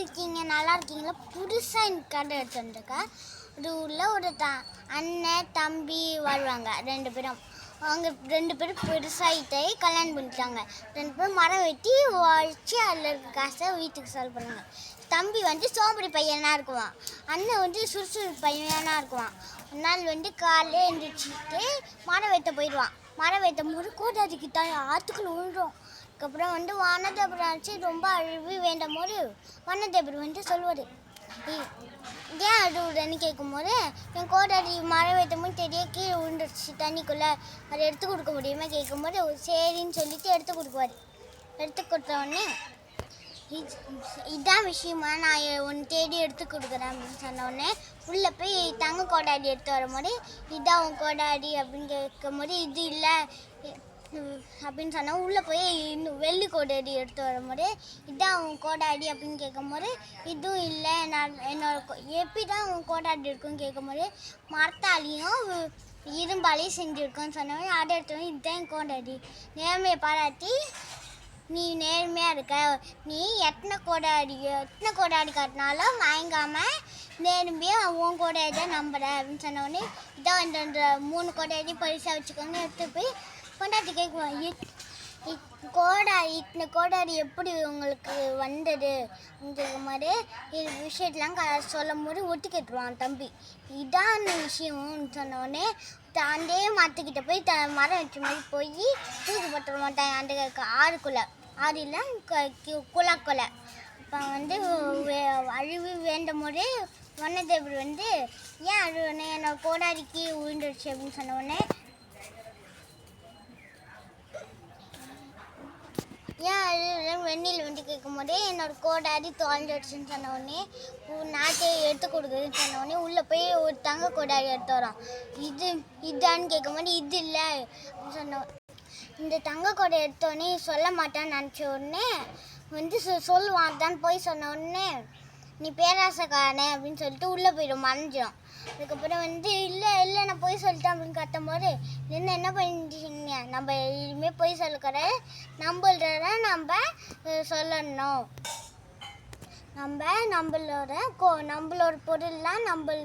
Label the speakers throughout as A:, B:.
A: இருக்கீங்க நல்லா இருக்கீங்களா? புதுசாக எனக்கு கடை எடுத்து வந்திருக்கேன் இது உள்ள ஒரு த அண்ணன் தம்பி வருவாங்க ரெண்டு பேரும். அவங்க ரெண்டு பேரும் பெருசாகிட்டே கல்யாணம் பண்ணிட்டாங்க. ரெண்டு பேரும் மரம் வெட்டி வச்சு அதில் இருக்க காசை வீட்டுக்கு செலவு பண்ணுவாங்க தம்பி வந்து சோம்படி பையனாக இருக்குவான். அண்ணன் வந்து சுறுசுறுப்பு பையனாக இருக்குவான். ஒரு நாள் வந்து காலையில் எழுந்திரிச்சிட்டு மரம் வெட்ட போயிடுவான். மரம் வெட்ட போது அதுக்கு தான் ஆற்றுக்குள்ள விழுறோம் அதுக்கப்புறம் வந்து வானதேபுரம் வச்சு ரொம்ப அழுவி வேண்டும் போது வானதேபுரம் வந்து சொல்லுவார் ஏன் அழுவுறன்னு கேட்கும்போது என் கோடாடி மழை வைத்தமும் தெரிய கீழே விழுந்துருச்சு தண்ணிக்குள்ளே. அதை எடுத்து கொடுக்க முடியுமா? கேட்கும்போது சரின்னு சொல்லிட்டு எடுத்து கொடுக்குவார். எடுத்து கொடுத்தவொடனே இது- இதான் விஷயமா? நான் ஒன்று தேடி எடுத்து கொடுக்குறேன் அப்படின்னு சொன்னோடனே உள்ளே போய் தங்க கோடாடி எடுத்து வரும்போது இதான் உன் கோடாடி அப்படின்னு கேட்கும்போது இது இல்லை. அப்படின்னு சொன்னால் உள்ளே போய் இன்னும் வெள்ளி கோடாடி எடுத்து வரும்போது இதான் உன் கோடாடி அப்படின்னு கேட்கும்போது இதுவும் இல்லை நான் என்னோட எப்படி தான் உன் கோடாடி இருக்குன்னு கேட்கும்போது மரத்தாலையும் இரும்பாலையும் செஞ்சுருக்கோன்னு சொன்னவங்க அதை எடுத்து இதுதான் கோடாடி நேர்மையை பாராட்டி நீ நேர்மையாக இருக்க. நீ எத்தனை கோடாடி எத்தனை கோடாடி காட்டினாலும் வாங்காமல் நேர்மையாக உன் கோடாடி தான் நம்புகிறேன் அப்படின்னு சொன்னோடனே இதான் இந்த மூணு கோடாடி பரிசாக வச்சுக்கோன்னு எடுத்து போய் கொண்டாட்டி கேட்குவோம் கோடாரி இத்தனை கோடாரி எப்படி உங்களுக்கு வந்தது? இந்த மாதிரி இது விஷயத்தெலாம் க சொல்லும் போது ஒட்டு கேட்டுருவான் தம்பி. இதான் விஷயம்னு சொன்னோடனே தாண்டே மரத்துக்கிட்ட போய் த மரம் வச்ச மாதிரி போய் தூக்கி போட்டுற மாட்டாங்க அந்த ஆறுக்குள்ளே ஆறு இல்லை குழாக்குள்ள இப்போ வந்து அழுவி வேண்டும் போது வண்ணதேவர் வந்து ஏன் அழுவனே என்னோட கோடாரிக்கு விழுந்துருச்சு அப்படின்னு சொன்ன உடனே ஏன் வெந்நீர் வந்து கேட்கும்போதே என்னோட கோடாடி தொலைஞ்சிடுச்சுன்னு சொன்ன உடனே நாட்டை எடுத்து கொடுக்குதுன்னு சொன்னோடனே உள்ளே போய் ஒரு தங்க கோடாரி எடுத்து வரோம் இது இதான்னு கேட்கும்போது இது இல்லை அப்படின்னு இந்த தங்க கோடை எடுத்தோடனே சொல்ல மாட்டான்னு நினச்ச உடனே வந்து சொ- சொல்லுவான் தான் போய் சொன்ன உடனே நீ பேராசக்காரனே அப்படின்னு சொல்லிட்டு உள்ளே போயிடும் மறைஞ்சிடும் அதுக்கப்புறம் வந்து இல்லை இல்லை நான் போய் சொல்லிட்டேன் அப்படின்னு கத்தும் போது என்ன என்ன பண்ணிட்டீங்க? நம்ம எதுவுமே போய் சொல்லக்கூட நம்மளத நம்ம சொல்லணும். நம்ம நம்மளோட கோ நம்மளோட பொருள்லாம் நம்ம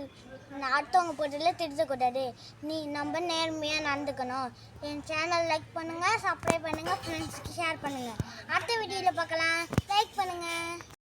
A: அடுத்தவங்க பொருளை திருத்தக்கூடாது. நீ நம்ம நேர்மையாக நடந்துக்கணும். என் சேனல் லைக் பண்ணுங்கள் சப்ஸ்கிரைப் பண்ணுங்கள் ஃப்ரெண்ட்ஸ்க்கு ஷேர் பண்ணுங்கள் அடுத்த வீடியோவில் பார்க்கலாம். லைக் பண்ணுங்கள்